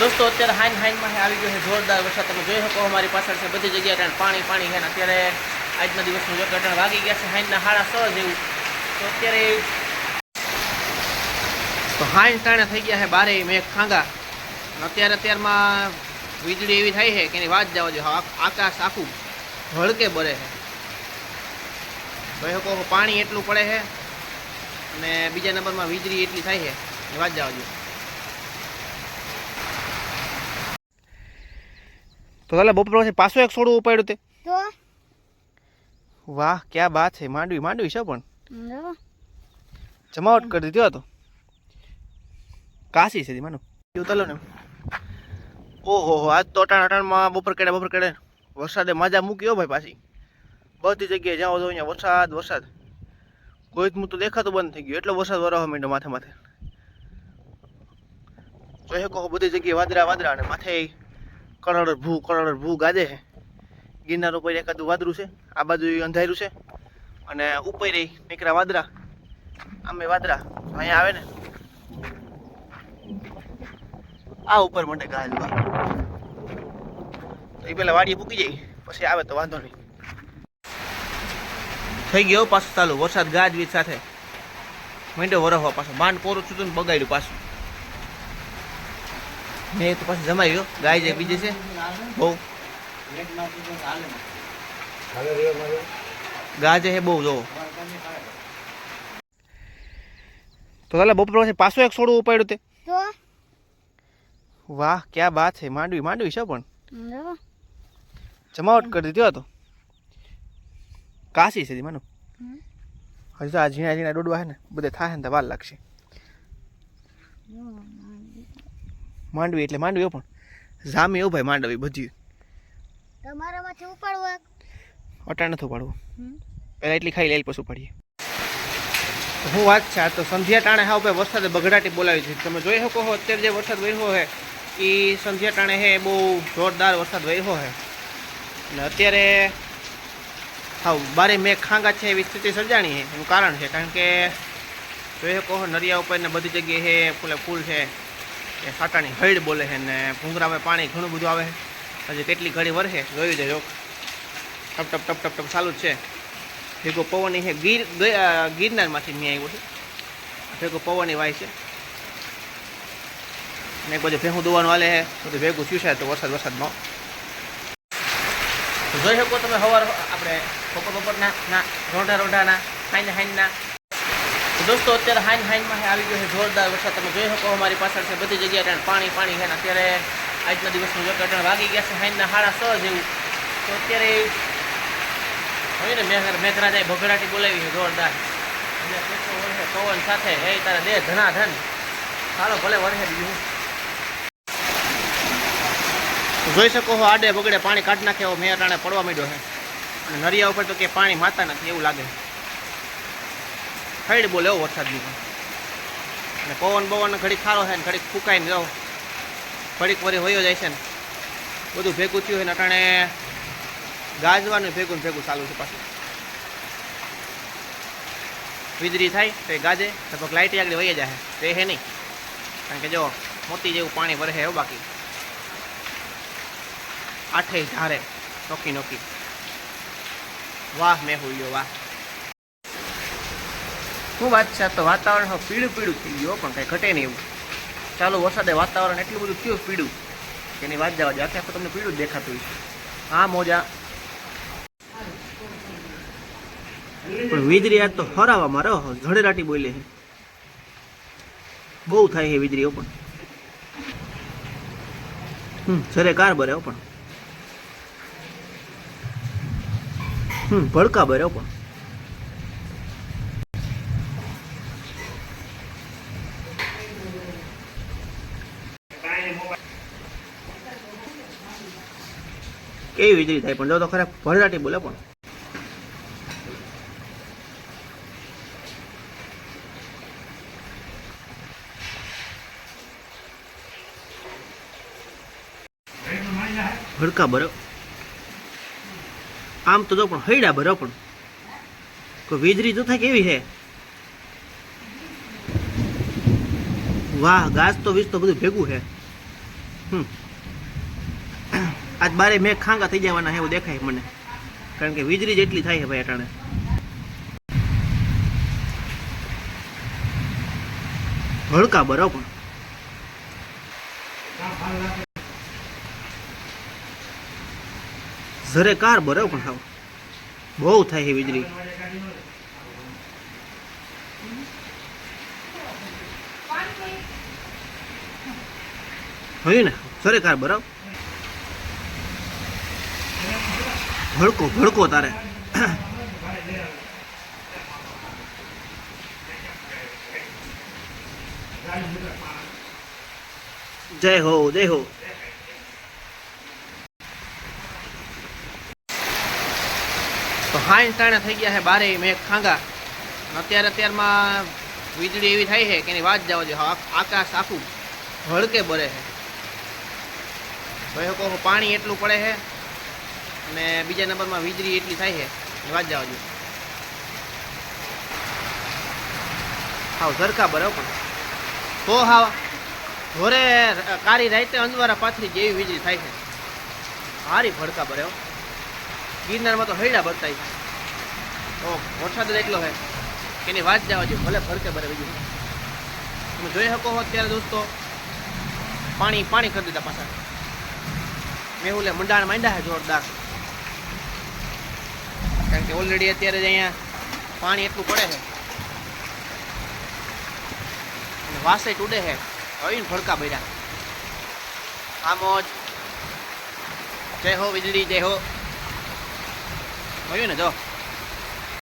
દોસ્તો, અત્યારે હાઈન હાઈનમાં આવી ગયો છે જોરદાર વરસાદ. તમે જોઈ શકો, અમારી પાછળ છે બધી જગ્યાએ કારણ પાણી પાણી છે અત્યારે આજના દિવસનું જો ઘટણ વાગી ગયા છે હાઈનના હાડા સો જેવું. તો અત્યારે તો હાઈન ટાણે થઈ ગયા છે બારે મેઘ ખાંગા. અત્યારે અત્યારમાં વીજળી એવી થાય છે કે એની વાત જવા આ- આકાશ આખું હળકે બરે છે. શકો, પાણી એટલું પડે છે અને બીજા નંબરમાં વીજળી એટલી થાય છે એ વાત જવા દો. તો તાલે બપોર પછી પાછો એક સોડું ઉપાડ્યું તે. વાહ ક્યાં બાત છે માંડવી માંડવી છે પણ. જમાવટ કરી દીધો હતો કાશી છે માનું. એવું તલો ને. ઓહો હો આજ તો અટાણ અટાણમાં બપોર કેડે બપોર કેડે વરસાદે મજા મૂક્યો ભાઈ પાછી. બધી જગ્યાએ જાઓ તો અહીંયા વરસાદ વરસાદ. કોઈ જ તો દેખાતું બંધ થઈ ગયું. એટલો વરસાદ વરવા માંડ્યો માથે માથે. જોઈ કહો બધી જગ્યાએ વાદરા વાદરા અને માથે કરોડ ભૂ કરડ ભૂ ગાજે છે ગિરનાર ઉપર એકાદું વાદળું છે. આ બાજુ અંધાર્યું છે. અને ઉપર નીકળ્યા વાદળા. આમે વાદળા. અહીંયા આવે ને. આ ઉપર મને ગાજવા તો એ પેલા વાડીએ પૂકી જાય. પછી આવે તો વાંધો નહીં. થઈ ગયો પાછું ચાલુ. વરસાદ ગાજવીજ સાથે. મીંડો વરસવા પાછો. માંડ કોરું છું ને બગાડ્યું પાછું. મેં તો પાછું જમાઈ ગયો. ગાય જે બીજે છે? બહુ. ગાજે છે બહુ જોવો તો તાલે બપોર પછી એક છોડવું ઉપાડ્યું તે. વાહ ક્યાં બાત છે. માંડવી માંડવી છે પણ. જમાવટ કરી દીધો હતો કાશી છે માનો. હજી તો આ ઝીણા ઝીણા ડોડવા છે ને બધે થાય ને તો વાર લાગશે. માંડવી એટલે માંડવી પણ. જામી એવું ભાઈ માંડવી બધી. તમારામાંથી ઉપાડવું? અટાણ નથી પાડવું હમ. પહેલાં એટલી ખાઈ લે પછી ઉપાડીએ. હું વાત છે? આ તો સંધ્યા ટાણે હા ભાઈ વરસાદે બગડાટી બોલાવી છે. તમે જોઈ શકો છો અત્યારે જે વરસાદ વહ્યો છે એ સંધ્યા ટાણે હે બહુ જોરદાર વરસાદ વહ્યો છે. અને અત્યારે હા બારે મેં ખાંગા છે એવી સ્થિતિ સર્જાણી છે. એનું કારણ છે કારણ કે જોઈ શકો નરિયા ઉપર ને બધી જગ્યાએ છે ફૂલે ફૂલ છે. એ સાટાની હૈડ બોલે છે ને ભૂંગરામાં પાણી ઘણું બધું આવે છે. હજી કેટલી ઘડી વરસે? જોયું છે, જો. ટપ ટપ ટપ ટપ ટપ, ચાલુ જ છે. ભેગો પવન છે, ગીર ગિરનારમાંથી મેં આવ્યો છે. ભેગો પવન વાય છે. ને એક બધું ભેગું દોવાનું હાલે છે. બધું ભેગું થયું છે તો વરસાદ, વરસાદમાં. જોઈ શકો તમે સવાર આપણે બપોર, બપોરના રોંઢા, રોંઢાના ખાઈને તો દોસ્તો, અત્યારે હાઈન હાઈનમાં આવી ગયો છે જોરદાર વરસાદ. તમે જોઈ શકો, અમારી પાછળ છે બધી જગ્યાએ પાણી પાણી છે અત્યારે આજના દિવસનું જો અટાણ વાગી ગયા છે હાઈનના હાડા સો જેવું. તો અત્યારે હોય ને મેઘ મેઘરાજાએ ભગડાટી બોલાવી છે જોરદાર. અને પવન સાથે. હે, તારા દેહ ધના ધન ચાલો ભલે વરસે બીજું. જોઈ શકો છો આડે બગડે પાણી કાઢી નાખે એવો મેં અટાણે પડવા માંડ્યો છે. અને નરિયા ઉપર તો કે પાણી માતા નથી, એવું લાગે ખૈડ બોલે એવો વરસાદની અને પવન પવન ઘડીક ખારો છે ને ઘડીક ફૂંકાઈને જાઓ. ઘડીક વરી વયો જાય છે ને. બધું ભેગું થયું હોય ને અટાણે ગાજવાનું ભેગું ને ભેગું ચાલુ છે પાછું. વીજળી થાય તો એ ગાજે, લગભગ લાઇટ આગળ વહી જાય. તો હે નહીં. કારણ કે જો મોતી જેવું પાણી વરહે એવું બાકી. આઠે ધારે નોકી નોકી. વાહ મેં હુલ્યો વાહ. શું વાત છે? આ તો વાતાવરણ પીળું પીળું થઈ ગયું પણ કંઈ ઘટે નહીં એવું. ચાલુ, વરસાદે વાતાવરણ એટલું બધું થયું પીળું. એની વાત જવા દે. આખે આખું તમને પીળું દેખાતું હોય હા, મોજા. પણ વીજળી આજ તો હરાવા મારો ઝડેરાટી બોલે છે. બહુ થાય છે વીજળી પણ. હમ સરે કાર ભર્યો પણ. હમ, ભડકા ભર્યો પણ. કેવી વીજળી થાય? પણ જો તો ખરા ભરડાટી બોલે પણ. ભડકા બરો આમ તો પણ હૈડા બરો પણ. કોઈ વીજળી તો થાય કેવી છે વાહ ઘાસ તો વીસ તો બધું ભેગું છે હમ. આજ બારે મેં ખાંગા થઈ જવાના એવું દેખાય મને. કારણ કે વીજળી જેટલી થાય છે ભાઈ અટાણે. હળકા બરો પણ. જરે કાર બરો પણ હાવ. બહુ થાય છે વીજળી. હોય ને? ઝરે કાર બરાબર ભડકો ભડકો તારે. જય હો જય હો. તો હાઈ ટાણા થઈ ગયા છે બારે મેં ખાંગા. અત્યારે અત્યારમાં વીજળી એવી થાય છે કે એની વાત જવા જોઈએ આકાશ આખું ભડકે બરે છે ભાઈ પાણી એટલું પડે છે અને બીજા નંબરમાં વીજળી એટલી થાય છે વાત જવા દો. હાવ સરખા બરાબર તો હાવ ઘોરે કારી રાતે અંજવારા પાથરી જેવી વીજળી થાય છે. હારી ભડકા ભરે ગિરનારમાં તો હૈડા છે. ઓહ વરસાદ એટલો છે એની વાત જવા દો, ભલે ભડકે ભરે બીજું તમે જોઈ શકો હો અત્યારે દોસ્તો, પાણી પાણી કરી દીધા પાછા. મેહુલે મંડાણ માંડ્યા છે જોરદાર. કે ઓલરેડી અત્યારે જ અહીંયા પાણી એટલું પડે છે. અને વાસે તૂટે છે. આવીને ભડકા ભર્યા. આ મોજ. જય હો, વીજળી, જય હો. મળ્યું ને જો?